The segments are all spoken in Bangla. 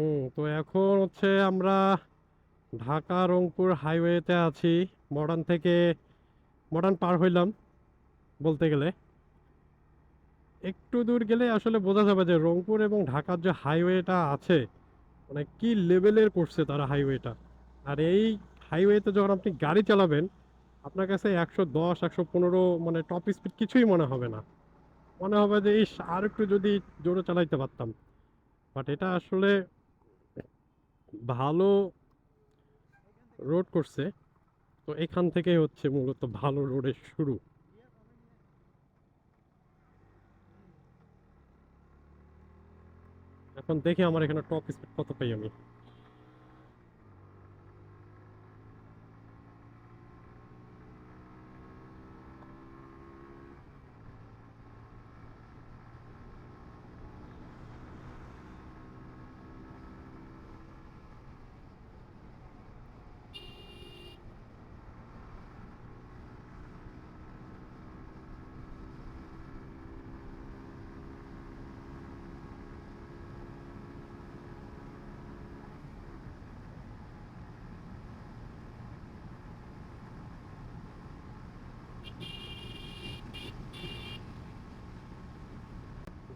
হুম, তো এখন হচ্ছে আমরা ঢাকা রংপুর হাইওয়েতে আছি। মডার্ন থেকে, মডার্ন পার হইলাম বলতে গেলে। একটু দূর গেলে আসলে বোঝা যাবে যে রংপুর এবং ঢাকার যে হাইওয়েটা আছে মানে কি লেভেলের করছে তারা হাইওয়েটা। আর এই হাইওয়েতে যখন আপনি গাড়ি চালাবেন, আপনার কাছে একশো দশ, একশো পনেরো মানে টপ স্পিড কিছুই মনে হবে না। মনে হবে যে, ইস আর একটু যদি জোরে চালাইতে পারতাম। বাট এটা আসলে ভালো রোড করছে, তো এখান থেকে হচ্ছে মূলত ভালো রোডের শুরু। এখন দেখি আমার এখানে টপ স্পিড কত পাই আমি।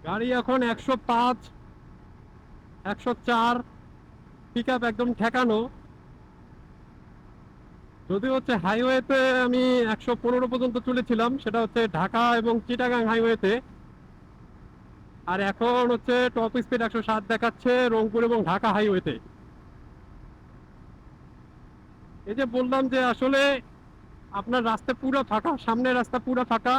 গাড়ি এখন একশো পাঁচ, একশো চার পিক একদম ঠেকানো। যদি হচ্ছে হাইওয়েতে আমি একশো পনেরো পর্যন্ত চলেছিলাম, সেটা হচ্ছে ঢাকা এবং চিটাগাং হাইওয়েতে আর এখন হচ্ছে টপ স্পিড একশো সাত দেখাচ্ছে রংপুর এবং ঢাকা হাইওয়েতে এই যে বললাম যে আসলে আপনার রাস্তা পুরো ফাঁকা, সামনের রাস্তা পুরো ফাঁকা।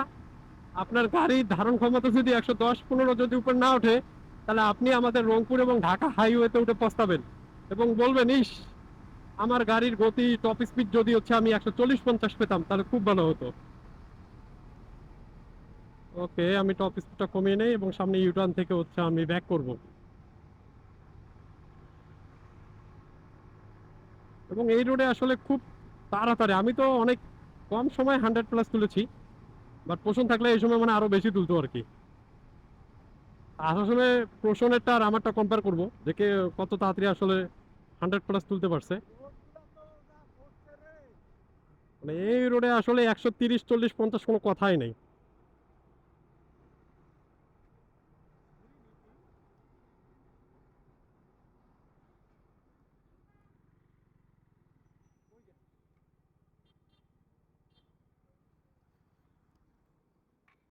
আপনার গাড়ির ধারণ ক্ষমতা যদি একশো দশ পনেরো যদি উপর না ওঠে, তাহলে আপনি আমাদের রংপুর এবং ঢাকা হাইওয়েতে উঠে পস্তাবেন এবং বলবেন, ইস, আমার গাড়ির গতি, টপ স্পিড যদি হচ্ছে আমি একশো চল্লিশ পঞ্চাশ পেতাম, তাহলে খুব ভালো হতো। ওকে, আমি টপ স্পিডটা কমিয়ে নেই এবং সামনে ইউটার্ন থেকে হচ্ছে আমি ব্যাক করব। এবং এই রোডে আসলে খুব তাড়াতাড়ি, আমি তো অনেক কম সময় হান্ড্রেড প্লাস তুলেছি। বাট পোষণ থাকলে এই সময় মানে আরও বেশি তুলতো আর কি আর আসলে পোষণেরটা আর আমারটা কম্পেয়ার করব কে কত তাড়াতাড়ি আসলে হান্ড্রেড প্লাস তুলতে পারছে। মানে এই রোডে আসলে একশো তিরিশ, চল্লিশ, পঞ্চাশ কোনো কথাই নেই।